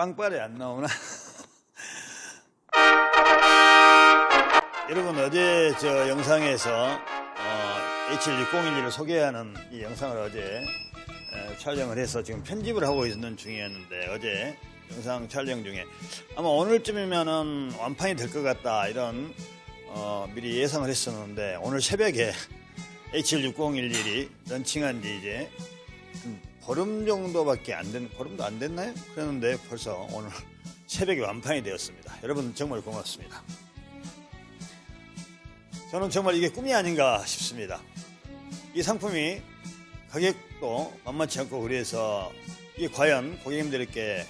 빵빠레 안 나오나? 여러분 어제 저 영상에서 어, H1601을 소개하는 이 영상을 어제 에, 촬영을 해서 지금 편집을 하고 있는 중이었는데 어제 영상 촬영 중에 아마 오늘쯤이면은 완판이 될 것 같다 이런 어, 미리 예상을 했었는데 오늘 새벽에 H1601이 런칭한 지 이제 한 보름 정도밖에 안 된, 보름도 안 됐나요? 그랬는데 벌써 오늘 새벽에 완판이 되었습니다. 여러분 정말 고맙습니다. 저는 정말 이게 꿈이 아닌가 싶습니다. 이 상품이 가격도 만만치 않고 그래서 이게 과연 고객님들께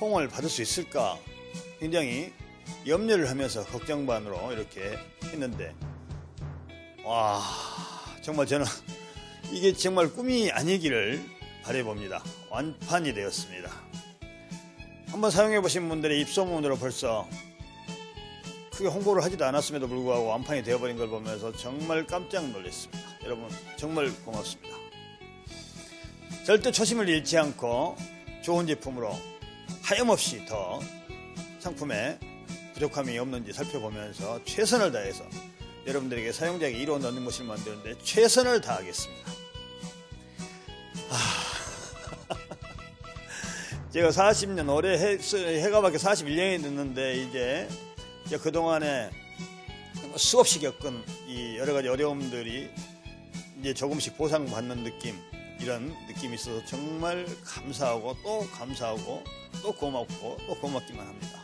호응을 받을 수 있을까 굉장히 염려를 하면서 걱정 반으로 이렇게 했는데 와 정말 저는 이게 정말 꿈이 아니기를 바래봅니다. 완판이 되었습니다. 한번 사용해 보신 분들의 입소문으로 벌써 크게 홍보를 하지도 않았음에도 불구하고 완판이 되어버린 걸 보면서 정말 깜짝 놀랐습니다. 여러분 정말 고맙습니다. 절대 초심을 잃지 않고 좋은 제품으로 하염없이 더 상품에 부족함이 없는지 살펴보면서 최선을 다해서 여러분들에게 사용자에게 이로운 얻는 것을 만드는데 최선을 다하겠습니다. 제가 40년 올해 해, 해가 밖에 41년이 됐는데 이제 이제 그 동안에 수없이 겪은 이 여러 가지 어려움들이 이제 조금씩 보상받는 느낌 이런 느낌이 있어서 정말 감사하고 또 감사하고 또 고맙고 또 고맙기만 합니다.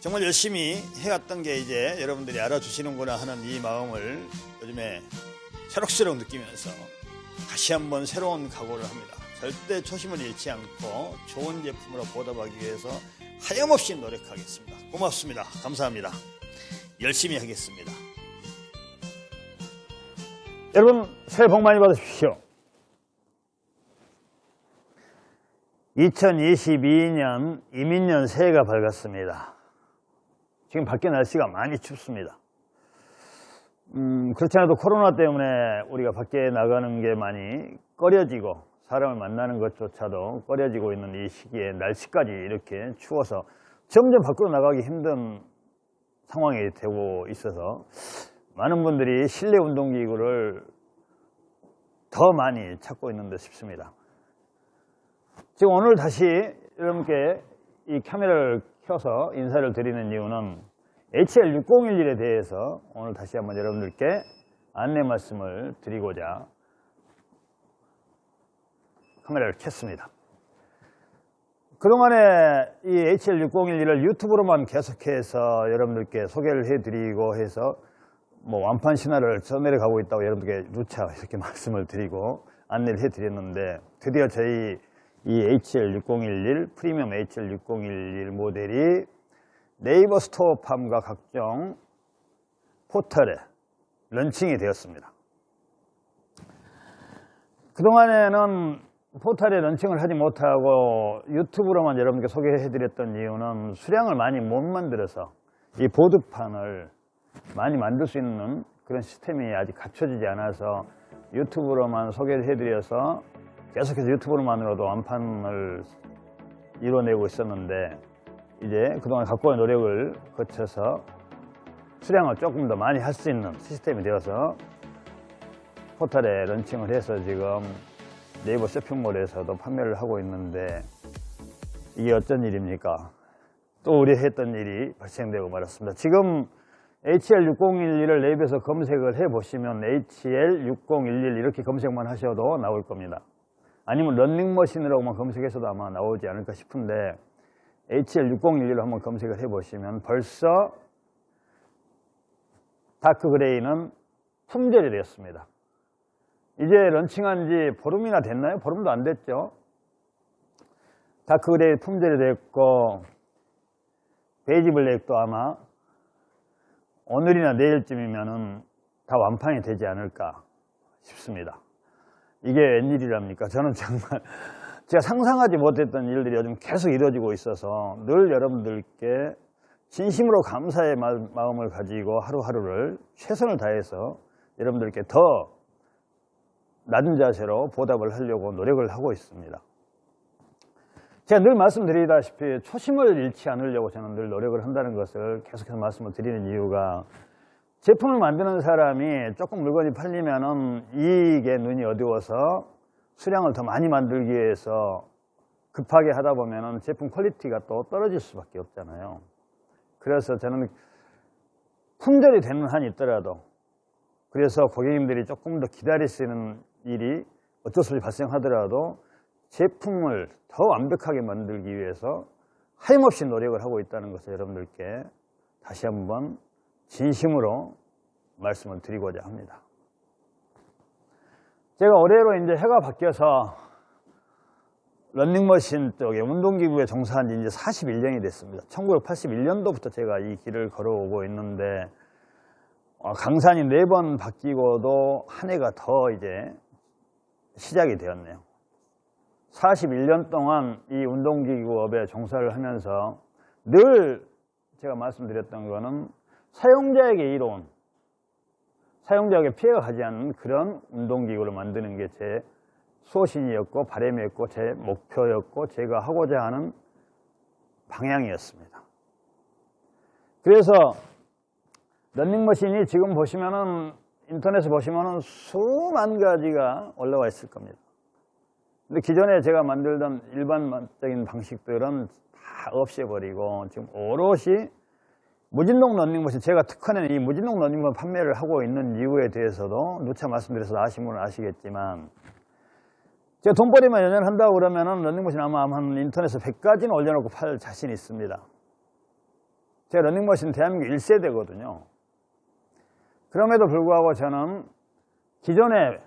정말 열심히 해왔던 게 이제 여러분들이 알아주시는구나 하는 이 마음을 요즘에 새록새록 느끼면서 다시 한번 새로운 각오를 합니다. 절대 초심을 잃지 않고 좋은 제품으로 보답하기 위해서 하염없이 노력하겠습니다. 고맙습니다. 감사합니다. 열심히 하겠습니다. 여러분 새해 복 많이 받으십시오. 2022년 이민년 새해가 밝았습니다. 지금 밖에 날씨가 많이 춥습니다. 음, 그렇지 않아도 코로나 때문에 우리가 밖에 나가는 게 많이 꺼려지고 사람을 만나는 것조차도 꺼려지고 있는 이 시기에 날씨까지 이렇게 추워서 점점 밖으로 나가기 힘든 상황이 되고 있어서 많은 분들이 실내 운동기구를 더 많이 찾고 있는 듯 싶습니다. 지금 오늘 다시 여러분께 이 카메라를 켜서 인사를 드리는 이유는 HL6011에 대해서 오늘 다시 한번 여러분들께 안내 말씀을 드리고자 카메라를 켰습니다. 그동안에 이 HL6011을 유튜브로만 계속해서 여러분들께 소개를 해드리고 해서 뭐 완판 신화를 써내려가고 있다고 여러분들께 누차 이렇게 말씀을 드리고 안내를 해드렸는데 드디어 저희 이 HL6011 프리미엄 HL6011 모델이 네이버 스토어팜과 각종 포털에 런칭이 되었습니다. 그동안에는 포털에 런칭을 하지 못하고 유튜브로만 여러분께 소개해드렸던 이유는 수량을 많이 못 만들어서 이 보드판을 많이 만들 수 있는 그런 시스템이 아직 갖춰지지 않아서 유튜브로만 소개를 해드려서 계속해서 유튜브로만으로도 완판을 이뤄내고 있었는데 이제 그동안 각고의 노력을 거쳐서 수량을 조금 더 많이 할 수 있는 시스템이 되어서 포털에 런칭을 해서 지금 네이버 쇼핑몰에서도 판매를 하고 있는데 이게 어쩐 일입니까? 또 우리 했던 일이 발생되고 말았습니다. 지금 HL6011을 네이버에서 검색을 해보시면 HL6011 이렇게 검색만 하셔도 나올 겁니다. 아니면 런닝머신이라고만 검색해서도 아마 나오지 않을까 싶은데 HL6011로 한번 검색을 해보시면 벌써 다크 그레이는 품절이 되었습니다. 이제 런칭한 지 보름이나 됐나요? 보름도 안 됐죠. 다크 그레이 품절이 됐고 베이지 블랙도 아마 오늘이나 내일쯤이면은 다 완판이 되지 않을까 싶습니다. 이게 웬일이랍니까? 저는 정말 제가 상상하지 못했던 일들이 요즘 계속 이루어지고 있어서 늘 여러분들께 진심으로 감사의 마음을 가지고 하루하루를 최선을 다해서 여러분들께 더 낮은 자세로 보답을 하려고 노력을 하고 있습니다. 제가 늘 말씀드리다시피 초심을 잃지 않으려고 저는 늘 노력을 한다는 것을 계속해서 말씀을 드리는 이유가 제품을 만드는 사람이 조금 물건이 팔리면은 이익에 눈이 어두워서 수량을 더 많이 만들기 위해서 급하게 하다 보면은 제품 퀄리티가 또 떨어질 수밖에 없잖아요. 그래서 저는 품절이 되는 한이 있더라도 그래서 고객님들이 조금 더 있는 일이 어쩔 수 없이 발생하더라도 제품을 더 완벽하게 만들기 위해서 하염없이 노력을 하고 있다는 것을 여러분들께 다시 한번 진심으로 말씀을 드리고자 합니다. 제가 올해로 이제 해가 바뀌어서 런닝머신 쪽에 운동기구에 종사한 지 이제 41년이 됐습니다. 1981년도부터 제가 이 길을 걸어오고 있는데 어, 강산이 네 번 바뀌고도 한 해가 더 이제 시작이 되었네요. 41년 동안 이 운동기구업에 종사를 하면서 늘 제가 말씀드렸던 거는 사용자에게 이로운 사용자에게 피해가 가지 않는 그런 운동기구를 만드는 게 제 소신이었고 바람이었고 제 목표였고 제가 하고자 하는 방향이었습니다. 그래서 런닝머신이 지금 보시면은 인터넷에 보시면은 수만 가지가 올라와 있을 겁니다. 근데 기존에 제가 만들던 일반적인 방식들은 다 없애버리고 지금 오롯이 무진동 런닝머신 제가 특허는 이 무진동 런닝머신 판매를 하고 있는 이유에 대해서도 누차 말씀드려서 아시는 분은 아시겠지만 제가 돈벌이만 연연 한다고 그러면은 런닝머신 아마 한 인터넷에 100가지는 올려놓고 팔 자신이 있습니다. 제가 런닝머신 대한민국 1세대거든요. 그럼에도 불구하고 저는 기존에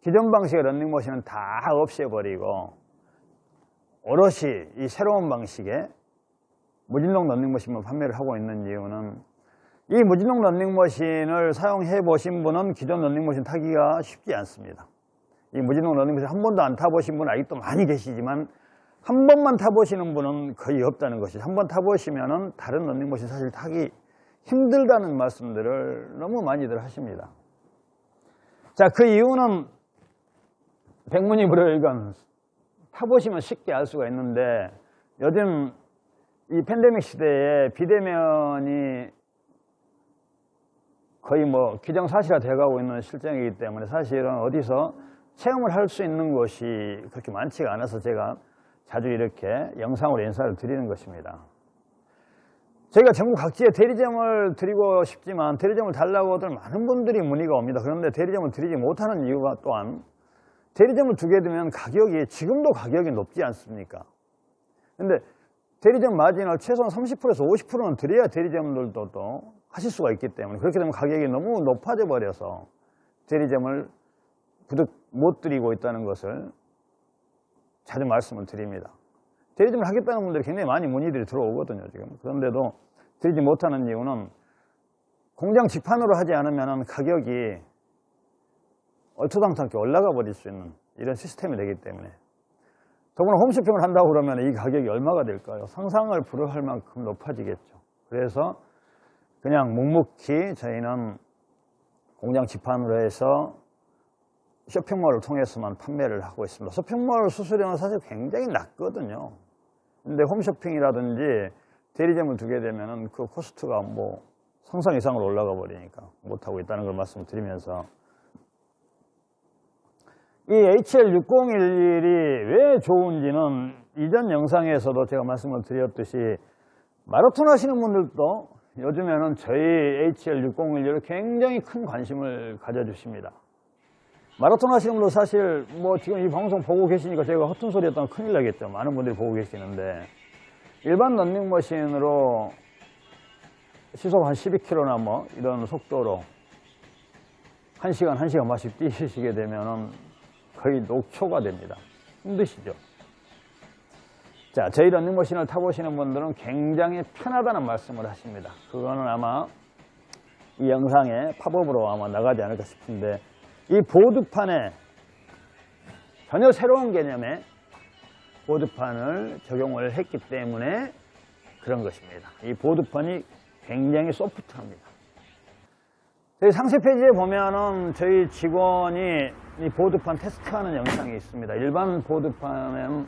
기존 방식의 런닝머신은 다 없애버리고 오롯이 이 새로운 방식의 무진동 런닝머신만 판매를 하고 있는 이유는 이 무진동 런닝머신을 사용해 보신 분은 기존 런닝머신 타기가 쉽지 않습니다. 이 무진동 런닝머신 한 번도 안 타보신 분은 아직도 많이 계시지만 한 번만 타보시는 분은 거의 없다는 것이죠. 한번 타보시면 은 다른 런닝머신 사실 타기 힘들다는 말씀들을 너무 많이들 하십니다. 자, 그 이유는 백문이 불여일견 타보시면 쉽게 알 수가 있는데 요즘 이 팬데믹 시대에 비대면이 거의 뭐 기정사실화 되어가고 있는 실정이기 때문에 사실은 어디서 체험을 할 수 있는 곳이 그렇게 많지가 않아서 제가 자주 이렇게 영상으로 인사를 드리는 것입니다. 저희가 전국 각지에 대리점을 드리고 싶지만 대리점을 달라고들 많은 분들이 문의가 옵니다. 그런데 대리점을 드리지 못하는 이유가 또한 대리점을 두게 되면 가격이 지금도 가격이 높지 않습니까? 근데 대리점 마진을 최소한 30%에서 50%는 드려야 대리점들도 또 하실 수가 있기 때문에 그렇게 되면 가격이 너무 높아져 버려서 대리점을 부득 못 드리고 있다는 것을 자주 말씀을 드립니다. 대리점을 하겠다는 분들이 굉장히 많이 문의들이 들어오거든요, 지금. 그런데도 드리지 못하는 이유는 공장 직판으로 하지 않으면 가격이 얼토당토하게 올라가 버릴 수 있는 이런 시스템이 되기 때문에 더구나 홈쇼핑을 한다고 그러면 이 가격이 얼마가 될까요? 상상을 불허할 만큼 높아지겠죠. 그래서 그냥 묵묵히 저희는 공장 직판으로 해서 쇼핑몰을 통해서만 판매를 하고 있습니다. 쇼핑몰 수수료는 사실 굉장히 낮거든요. 근데 홈쇼핑이라든지 대리점을 두게 되면은 그 코스트가 뭐 상상 이상으로 올라가 버리니까 못하고 있다는 걸 말씀을 드리면서 이 HL6011이 왜 좋은지는 이전 영상에서도 제가 말씀을 드렸듯이 마라톤 하시는 분들도 요즘에는 저희 HL6011을 굉장히 큰 관심을 가져주십니다. 마라톤 하시는 분들 사실 뭐 지금 이 방송 보고 계시니까 제가 허튼 소리 했다면 큰일 나겠죠. 많은 분들이 보고 계시는데 일반 런닝머신으로 시속 한 12km나 뭐 이런 속도로 1시간, 1시간 마씩 뛰시게 되면은 거의 녹초가 됩니다. 힘드시죠? 자, 저희 런닝머신을 타보시는 분들은 굉장히 편하다는 말씀을 하십니다. 그거는 아마 이 영상에 팝업으로 아마 나가지 않을까 싶은데 이 보드판에 전혀 새로운 개념의 보드판을 적용을 했기 때문에 그런 것입니다. 이 보드판이 굉장히 소프트합니다. 저희 상세 페이지에 보면은 저희 직원이 이 보드판 테스트하는 영상이 있습니다. 일반 보드판은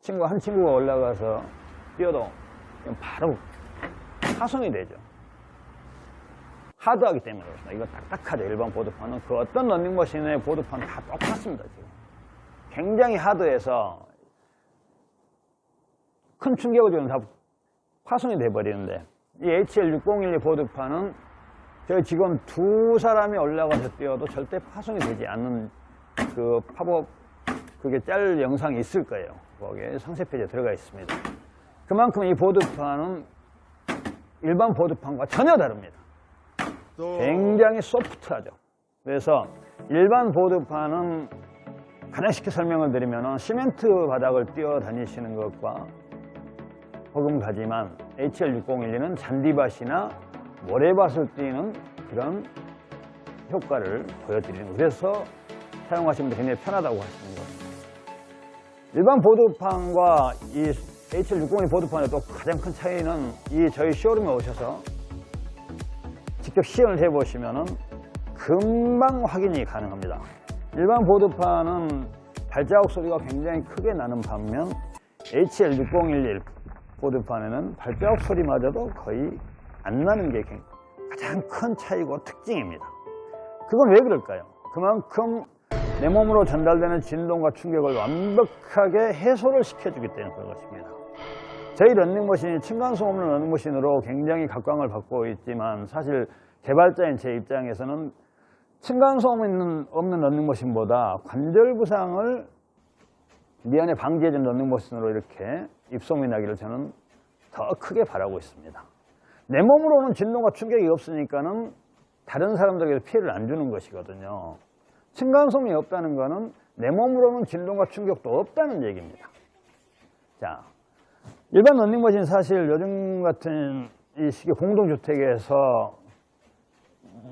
친구 한 친구가 올라가서 뛰어도 바로 파손이 되죠. 하드하기 때문에 그렇습니다. 이거 딱딱하죠. 일반 보드판은 그 어떤 런닝머신의 보드판 다 똑같습니다. 지금 굉장히 하드해서 큰 충격을 주면 다 파손이 돼버리는데 이 HL6012 보드판은 저희 직원 두 사람이 올라가서 뛰어도 절대 파손이 되지 않는 그 팝업 그게 짤 영상이 있을 거예요. 거기에 상세 페이지에 들어가 있습니다. 그만큼 이 보드판은 일반 보드판과 전혀 다릅니다. 굉장히 소프트하죠. 그래서 일반 보드판은 가장 쉽게 설명을 드리면 시멘트 바닥을 뛰어다니시는 것과 허금가지만 HL6012는 잔디밭이나 모래밭을 뛰는 그런 효과를 보여드리는 거예요. 그래서 사용하시면 굉장히 편하다고 하시는 겁니다. 일반 보드판과 이 HL602 보드판의 또 가장 큰 차이는 이 저희 쇼룸에 오셔서 직접 시연을 해보시면 금방 확인이 가능합니다. 일반 보드판은 발자국 소리가 굉장히 크게 나는 반면 HL6011 보드판에는 발자국 소리마저도 거의 안 나는 게 가장 큰 차이고 특징입니다. 그건 왜 그럴까요? 그만큼 내 몸으로 전달되는 진동과 충격을 완벽하게 해소를 시켜주기 그런 것입니다. 저희 런닝머신이 층간소음 없는 런닝머신으로 굉장히 각광을 받고 있지만 사실 개발자인 제 입장에서는 층간소음 있는, 없는 런닝머신보다 관절 부상을 미연에 방지해준 런닝머신으로 이렇게 입소문이 나기를 저는 더 크게 바라고 있습니다. 내 몸으로는 진동과 충격이 없으니까는 다른 사람들에게 피해를 안 주는 것이거든요. 층간소음이 없다는 것은 내 몸으로는 진동과 충격도 없다는 얘기입니다. 자, 일반 런닝머신 사실 요즘 같은 이 시기 공동주택에서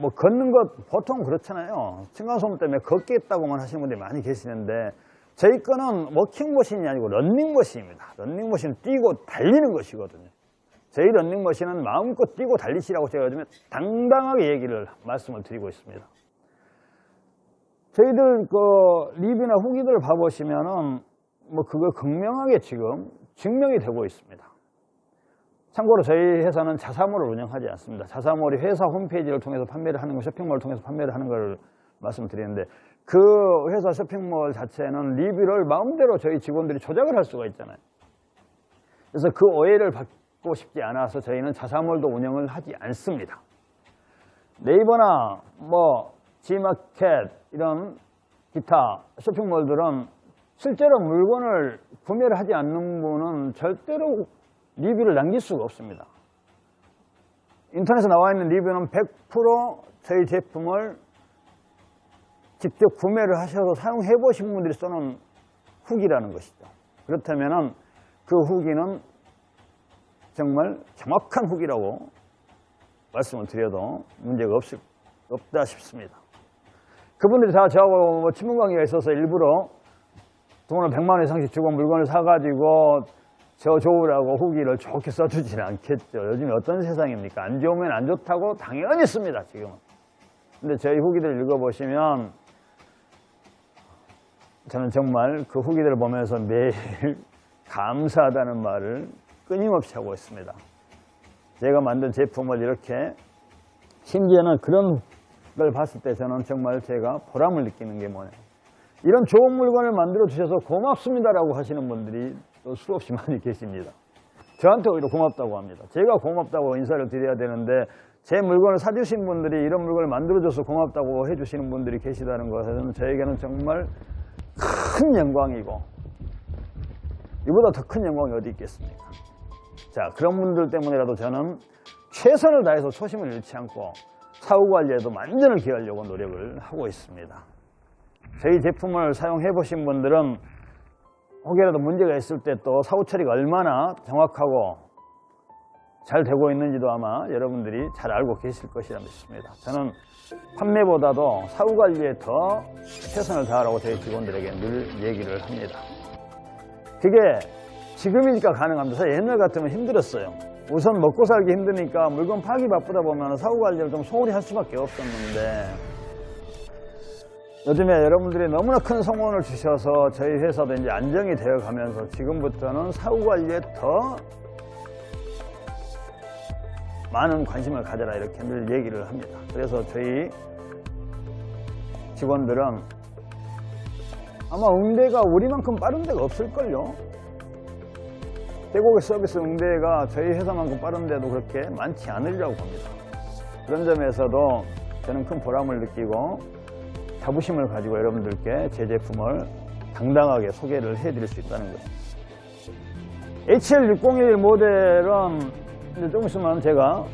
뭐 걷는 것 보통 그렇잖아요. 층간소음 때문에 걷겠다고만 하시는 분들이 많이 계시는데 저희 거는 워킹머신이 아니고 런닝머신입니다. 런닝머신은 뛰고 달리는 것이거든요. 저희 런닝머신은 마음껏 뛰고 달리시라고 제가 요즘에 당당하게 얘기를 말씀을 드리고 있습니다. 저희들 그 리뷰나 후기들을 봐보시면은 뭐 그거 극명하게 지금 증명이 되고 있습니다. 참고로 저희 회사는 자사몰을 운영하지 않습니다. 자사몰이 회사 홈페이지를 통해서 판매를 하는 거, 쇼핑몰을 통해서 판매를 하는 걸 말씀드리는데 그 회사 쇼핑몰 자체는 리뷰를 마음대로 저희 직원들이 조작을 할 수가 있잖아요. 그래서 그 오해를 받고 싶지 않아서 저희는 자사몰도 운영을 하지 않습니다. 네이버나 뭐 G마켓 이런 기타 쇼핑몰들은 실제로 물건을 구매를 하지 않는 분은 절대로 리뷰를 남길 수가 없습니다. 인터넷에 나와 있는 리뷰는 100% 저희 제품을 직접 구매를 하셔서 사용해 보신 분들이 써놓은 후기라는 것이죠. 그렇다면 그 후기는 정말 정확한 후기라고 말씀을 드려도 문제가 없, 없다 싶습니다. 그분들이 다 저하고 뭐 친분 관계가 있어서 일부러 돈을 100만 원 이상씩 주고 물건을 사가지고 저 좋으라고 후기를 좋게 써주지는 않겠죠. 요즘에 어떤 세상입니까? 안 좋으면 안 좋다고 당연히 씁니다, 지금은. 근데 저희 후기들 읽어보시면 저는 정말 그 후기들을 보면서 매일 감사하다는 말을 끊임없이 하고 있습니다. 제가 만든 제품을 이렇게 심지어는 그런 걸 봤을 때 저는 정말 제가 보람을 느끼는 게 뭐냐. 이런 좋은 물건을 만들어 주셔서 고맙습니다라고 하시는 분들이 또 수없이 많이 계십니다. 저한테 오히려 고맙다고 합니다. 제가 고맙다고 인사를 드려야 되는데 제 물건을 사주신 분들이 이런 물건을 만들어줘서 고맙다고 해주시는 분들이 계시다는 것은 저에게는 정말 큰 영광이고 이보다 더 큰 영광이 어디 있겠습니까? 자 그런 분들 때문에라도 저는 최선을 다해서 초심을 잃지 않고 사후 관리에도 만전을 기하려고 노력을 하고 있습니다. 저희 제품을 사용해 보신 분들은 혹여라도 문제가 있을 때 또 사후 처리가 얼마나 정확하고 잘 되고 있는지도 아마 여러분들이 잘 알고 계실 것이라 믿습니다. 저는 판매보다도 사후 관리에 더 최선을 다하라고 저희 직원들에게 늘 얘기를 합니다. 그게 지금이니까 가능합니다. 옛날 같으면 힘들었어요. 우선 먹고 살기 힘드니까 물건 파기 바쁘다 보면 사후 관리를 좀 소홀히 할 수밖에 없었는데 요즘에 여러분들이 너무나 큰 성원을 주셔서 저희 회사도 이제 안정이 되어 가면서 지금부터는 사후 관리에 더 많은 관심을 가져라 이렇게 늘 얘기를 합니다. 그래서 저희 직원들은 아마 응대가 우리만큼 빠른 데가 없을걸요. 대국의 서비스 응대가 저희 회사만큼 빠른 데도 그렇게 많지 않으려고 봅니다. 그런 점에서도 저는 큰 보람을 느끼고 자부심을 가지고 여러분들께 제 제품을 당당하게 소개를 해드릴 수 있다는 것입니다. HL601 모델은 이제 좀 있으면 제가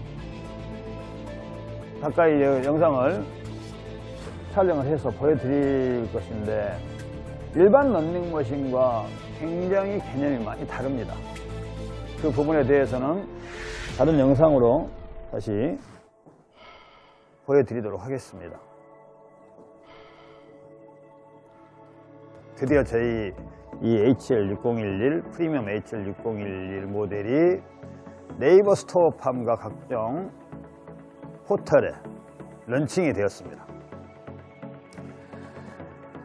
가까이 영상을 촬영을 해서 보여드릴 것인데 일반 런닝머신과 굉장히 개념이 많이 다릅니다. 그 부분에 대해서는 다른 영상으로 다시 보여드리도록 하겠습니다. 드디어 저희 이 HL6011 프리미엄 HL6011 모델이 네이버 스토어팜과 각종 포털에 런칭이 되었습니다.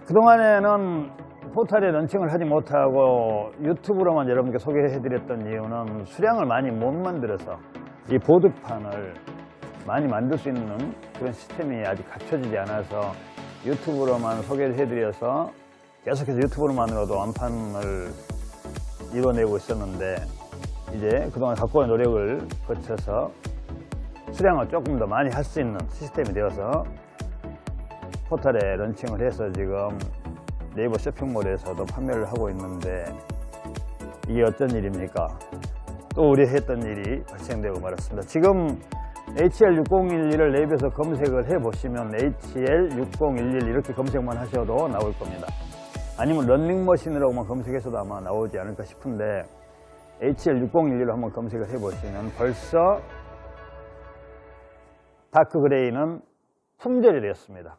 그동안에는 포털에 런칭을 하지 못하고 유튜브로만 여러분께 소개해드렸던 이유는 수량을 많이 못 만들어서 이 보드판을 많이 만들 수 있는 그런 시스템이 아직 갖춰지지 않아서 유튜브로만 소개를 해드려서 계속해서 유튜브로만으로도 완판을 이뤄내고 있었는데 이제 그동안 온 노력을 거쳐서 수량을 조금 더 많이 할 수 있는 시스템이 되어서 포털에 런칭을 해서 지금 네이버 쇼핑몰에서도 판매를 하고 있는데 이게 어떤 일입니까? 또 우려했던 일이 발생되고 말았습니다. 지금 HL6011을 네이버에서 검색을 해보시면 HL6011 이렇게 검색만 하셔도 나올 겁니다. 아니면 런닝머신이라고만 검색해서도 아마 나오지 않을까 싶은데 HL6011로 한번 검색을 해보시면 벌써 다크 그레이는 품절이 되었습니다.